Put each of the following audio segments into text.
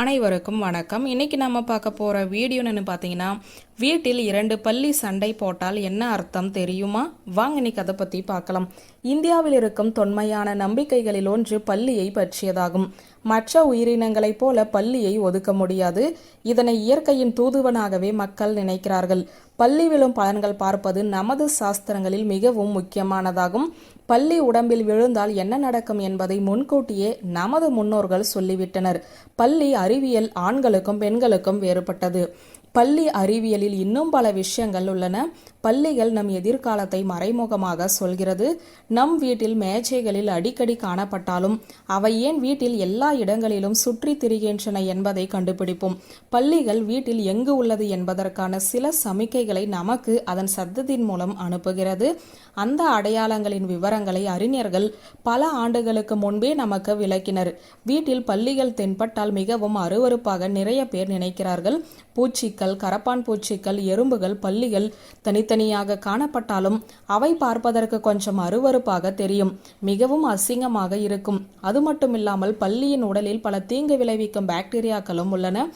அனைவருக்கும் வணக்கம். இன்னைக்கு நம்ம பார்க்க போகிற வீடியோன்னு பார்த்தீங்கன்னா வீட்டில் இரண்டு பள்ளி சண்டை போட்டால் என்ன அர்த்தம் தெரியுமா? வாங்க இன்னைக்கு அதை பற்றி பார்க்கலாம். இந்தியாவில் இருக்கும் தொன்மையான நம்பிக்கைகளில் ஒன்று பள்ளியை பற்றியதாகும். மற்ற உயிரினங்களைப் போல பள்ளியை ஒதுக்க முடியாது. இதனை இயற்கையின் தூதுவனாகவே மக்கள் நினைக்கிறார்கள். பள்ளி விழும் பலன்கள் பார்ப்பது நமது சாஸ்திரங்களில் மிகவும் முக்கியமானதாகும். பள்ளி உடம்பில் விழுந்தால் என்ன நடக்கும் என்பதை முன்கூட்டியே நமது முன்னோர்கள் சொல்லிவிட்டனர். பள்ளி அறிவியல் ஆண்களுக்கும் பெண்களுக்கும் வேறுபட்டது. பள்ளி அறிவியலில் இன்னும் பல விஷயங்கள் உள்ளன. பள்ளிகள் நம் எதிர்காலத்தை மறைமுகமாக சொல்கிறது. நம் வீட்டில் மேஜைகளில் அடிக்கடி காணப்பட்டாலும் அவை ஏன் வீட்டில் எல்லா இடங்களிலும் சுற்றி திரிகின்றன என்பதை கண்டுபிடிப்போம். பள்ளிகள் வீட்டில் எங்கு உள்ளது என்பதற்கான சில சமிக்கைகளை நமக்கு அதன் சத்தத்தின் மூலம் அனுப்புகிறது. அந்த அடையாளங்களின் விவரங்களை அறிஞர்கள் பல ஆண்டுகளுக்கு முன்பே நமக்கு விளக்கினர். வீட்டில் பள்ளிகள் தென்பட்டால் மிகவும் அருவருப்பாக நிறைய பேர் நினைக்கிறார்கள். பூச்சிகள் கரப்பான் பூச்சிகள் எறும்புகள் பள்ளிகள் தனித்தனியாக காணப்பட்டாலும் அவை பார்ப்பதற்கு கொஞ்சம் அருவறுப்பாக தெரியும். மிகவும் அசிங்கமாக இருக்கும். அது மட்டுமில்லாமல் பள்ளியின் உடலில் பல தீங்கு விளைவிக்கும் பாக்டீரியாக்களும் உள்ளன.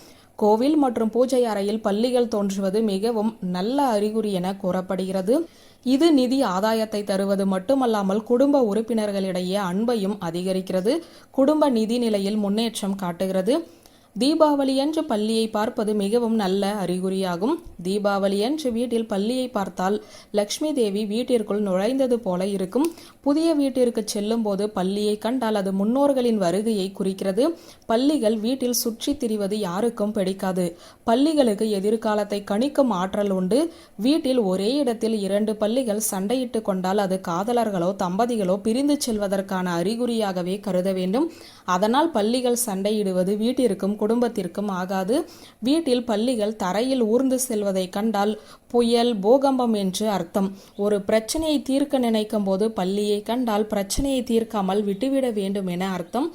கோவில் மற்றும் பூஜை அறையில் பள்ளிகள் தோன்றுவது மிகவும் நல்ல அறிகுறி என கூறப்படுகிறது. இது நிதி ஆதாயத்தை தருவது மட்டுமல்லாமல் குடும்ப உறுப்பினர்களிடையே அன்பையும் அதிகரிக்கிறது. குடும்ப நிதி நிலையில் முன்னேற்றம் காட்டுகிறது. தீபாவளியன்று பள்ளியை பார்ப்பது மிகவும் நல்ல அறிகுறியாகும். தீபாவளியன்று வீட்டில் பள்ளியை பார்த்தால் லக்ஷ்மி தேவி வீட்டிற்குள் நுழைந்தது போல இருக்கும். புதிய வீட்டிற்கு செல்லும் போது பள்ளியை கண்டால் அது முன்னோர்களின் வருகையை குறிக்கிறது. பள்ளிகள் வீட்டில் சுற்றி திரிவது யாருக்கும் பிடிக்காது. பள்ளிகளுக்கு எதிர்காலத்தை கணிக்கும் ஆற்றல் உண்டு. வீட்டில் ஒரே இடத்தில் இரண்டு பள்ளிகள் சண்டையிட்டு கொண்டால் அது காதலர்களோ தம்பதிகளோ பிரிந்து செல்வதற்கான அறிகுறியாகவே கருத வேண்டும். அதனால் பள்ளிகள் சண்டையிடுவது வீட்டிற்கும் குடும்பத்திற்கும் ஆகாது. வீட்டில் பள்ளிகள் தரையில் ஊர்ந்து செல்வதை கண்டால் புயல் பூகம்பம் என்று அர்த்தம். ஒரு பிரச்சனையை தீர்க்க நினைக்கும் போது பள்ளியை கண்டால் பிரச்சனையை தீர்க்காமல் விட்டுவிட வேண்டும் என அர்த்தம்.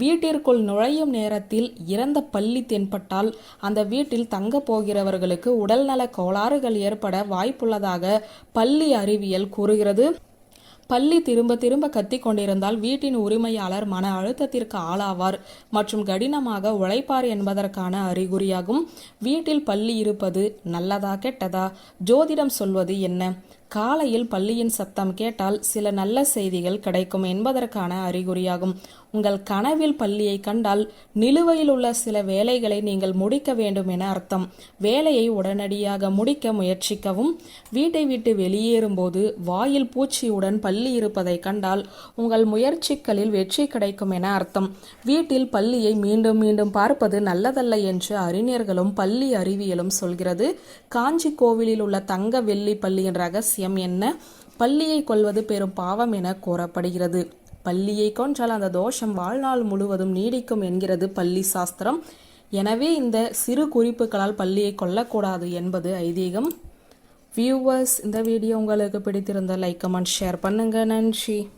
வீட்டிற்குள் நுழையும் நேரத்தில் இறந்த பள்ளி தென்பட்டால் அந்த வீட்டில் தங்க போகிறவர்களுக்கு உடல்நல கோளாறுகள் ஏற்பட வாய்ப்புள்ளதாக பள்ளி அறிவியல் கூறுகிறது. பள்ளி திரும்ப திரும்ப கத்திக் கொண்டிருந்தால் வீட்டின் உரிமையாளர் மன அழுத்தத்திற்கு ஆளாவார் மற்றும் கடினமாக உழைப்பார் என்பதற்கான அறிகுறியாகும். வீட்டில் பள்ளி இருப்பது நல்லதா கெட்டதா? ஜோதிடம் சொல்வது என்ன? காலையில் பள்ளியின் சத்தம் கேட்டால் சில நல்ல செய்திகள் கிடைக்கும் என்பதற்கான அறிகுறியாகும். உங்கள் கனவில் பள்ளியை கண்டால் நிலுவையில் உள்ள சில வேலைகளை நீங்கள் முடிக்க வேண்டும் என அர்த்தம். வேலையை உடனடியாக முடிக்க முயற்சிக்கவும். வீட்டை விட்டு வெளியேறும்போது வாயில் பூச்சியுடன் பள்ளி இருப்பதை கண்டால் உங்கள் முயற்சிகளில் வெற்றி கிடைக்கும் என அர்த்தம். வீட்டில் பள்ளியை மீண்டும் மீண்டும் பார்ப்பது நல்லதல்ல என்று அறிஞர்களும் பள்ளி அறிவியலும் சொல்கிறது. காஞ்சி கோவிலில் உள்ள தங்க வெள்ளி பள்ளியின் ரகசியம் என்ன? பள்ளியை கொள்வது பெரும் பாவம் என கூறப்படுகிறது. பள்ளியை கொன்றால் அந்த தோஷம் வாழ்நாள் முழுவதும் நீடிக்கும் என்கிறது பள்ளி சாஸ்திரம். எனவே இந்த சிறு குறிப்புகளால் பள்ளியை கொல்லக்கூடாது என்பது ஐதீகம். வியூவர்ஸ் இந்த வீடியோ உங்களுக்கு பிடித்திருந்த லைக் கமெண்ட் ஷேர் பண்ணுங்க. நன்றி.